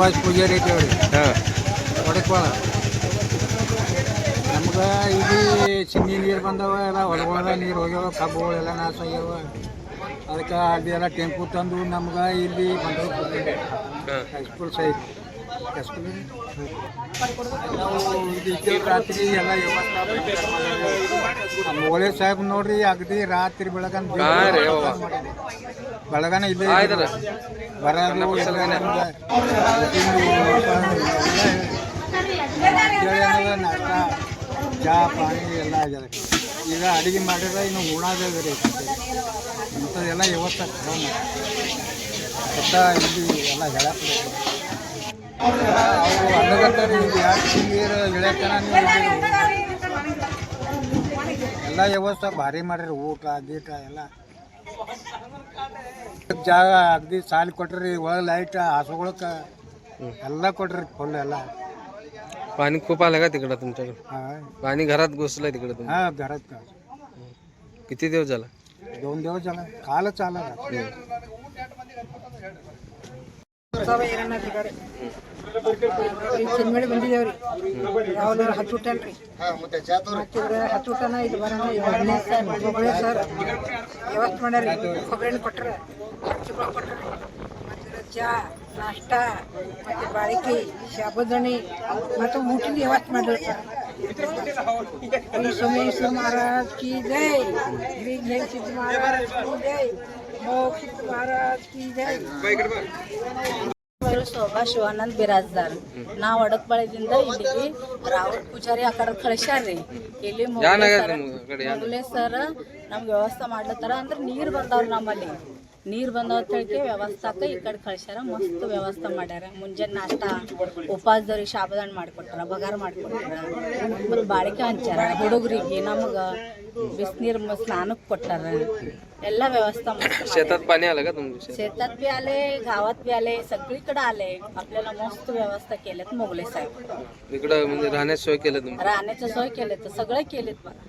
ಸುಭಾಷ್ ಪೂಜಾರಿ ಅವ್ರಿ ಹಾಂ. ಒಡಕ್ವಾಳ ನಮ್ಗೆ ಇಲ್ಲಿ ಚಿನ್ನಿ ನೀರು ಬಂದವ ಎಲ್ಲ ಹೊಲಗೊಳದ ನೀರು ಹೋಗ್ಯಾವ ಕಬ್ಬುಗಳೆಲ್ಲ ನಾಶ ಆಗ್ಯಾವ. ಅದಕ್ಕೆ ಅಲ್ಲಿ ಎಲ್ಲ ಟೆಂಪು ತಂದು ನಮ್ಗೆ ಇಲ್ಲಿ ಬಂದವ ಹೈಸ್ಕೂಲ್ ಸೈಡ್ ರಾತ್ರಿ ಎಲ್ಲ ವ್ಯವಸ್ಥೆ ಮೊಗಳೆ ಸಾಹೇಬ್ ನೋಡ್ರಿ ಅಗದಿ ರಾತ್ರಿ ಬೆಳಗನ್. ಬೆಳಗನ ಇಲ್ಲೇ. ಬರೋದು ನಾಷ್ಟ ಚಹಾ ಪಾನಿ ಎಲ್ಲ ಆಗ್ಯದ. ಈಗ ಅಡುಗೆ ಮಾಡಿದ್ರೆ ಇನ್ನು ಉಣಾದ ರೀ ಇಂಥದ್ದೆಲ್ಲ ಇವತ್ತ ಒಟ್ಟ ಇಲ್ಲಿ ಎಲ್ಲ ಹೇಳಕ್ಕೆ ಎಲ್ಲ ವ್ಯವಸ್ಥೆ ಭಾರಿ ಮಾಡ್ರಿ ಊಟ ಗೀಟ ಎಲ್ಲ ಜಾಗ ಅಗ್ದಿ ಸಾಲಿ ಕೊಟ್ರಿ ಒಳಗೆ ಲೈಟ್ ಹಾಸ್ಕೊಳಕ್ಕೆ ಎಲ್ಲ ಕೊಟ್ರಿ ಫುಲ್ ಎಲ್ಲ पाणी खूप आलं का तिकडं तुमच्याकडे हां पाणी घरात घुसलंय तिकडं तुमच्या हां घरात का किती दिवस झाला दोन दिवस झाला कालच आला ಚಿನ್ಮಡಿ ಬಂದಿದ್ದೇವ್ರಿ ಯಾವ್ದು ಹತ್ತು ಊಟಲ್ರಿ ಮತ್ತಿದ್ರ ಹತ್ತು ಊಟನ ಇದು ಬರೋಣ ಬರಲಿ ಸರ್. ವ್ಯವಸ್ಥೆ ಮಾಡ್ಯಾರಿ ಕೊಬ್ಬರಿ ಎಣ್ಣೆ ಹಚ್ಚಿ ಕೊಟ್ರ. ಮತ್ತೆ ಚಾ ನಾಷ್ಟ, ಮತ್ತೆ ಬಾಳಿಕೆ, ಶಾಬುದಣಿ, ಮತ್ತು ಊಟದ ವ್ಯವಸ್ಥೆ ಮಾಡಿದ್ರು ಸರ್? सोमेश्वर महाराज की जय श्री जयसिद्ध महाराज की जय मोक्षित महाराज की जय ಹೆಸರು ಶೋಭಾ ಶಿವಾನಂದ್ ಬಿರಾಜ್ದಾರ್ ನಾವು ಅಡಕ್ಬಳದಿಂದ ಇಲ್ಲಿಗೆ ರಾವತ್ ಪೂಜಾರಿ ಆ ಕಡೆ ಕಳಿಸ್ಯಾರ್ರಿ ಇಲ್ಲಿ ಯಾನಾಗ್ಯದ ನಿಮ್ಗೆ ಆ ಕಡೆ ಮೊದಲೇ ಸರ್ ನಮ್ಗೆ ವ್ಯವಸ್ಥೆ ಮಾಡ್ಲತ್ತಾರ ಅಂದ್ರೆ ನೀರು ಬಂದವ್ರು ನಮ್ಮಲ್ಲಿ ನೀರು ಬಂದವ ತಿಳ್ಕೆ ವ್ಯವಸ್ಥಾಕ ಈ ಕಡೆ ಕಳ್ಸ್ಯಾರ ಮಸ್ತ್ ವ್ಯವಸ್ಥೆ ಮಾಡ್ಯಾರ ಮುಂಜಾನೆ ನಾಷ್ಟ ಉಪವಾಸದವ್ರಿಗೆ ಶಾಬದಾಣ್ ಮಾಡಿಕೊಟ್ರ ಬಗಾರ ಮಾಡಿಕೊಟ್ರ ಮತ್ತು ಬಾಳಿಕೆ ಹಂಚ್ಯಾರ ಹುಡುಗರಿಗೆ ನಮಗೆ ಬಿಸಿನೀರು ಸ್ನಾನಕ್ಕೆ ಕೊಟ್ಟಾರ ಎಲ್ಲ ವ್ಯವಸ್ಥೆ ಮಾಡ್ಯಾರ शेतात पाणी आलं का तुमच्या शेतात बी आले गावात बी आले सगळीकडे आले आपल्याला मस्त व्यवस्था केल्यात मोगले साहेब इकडं म्हणजे राहण्याची सोय केलं तुम्ही राहण्याचं सोय केले तर सगळे केलेत बघा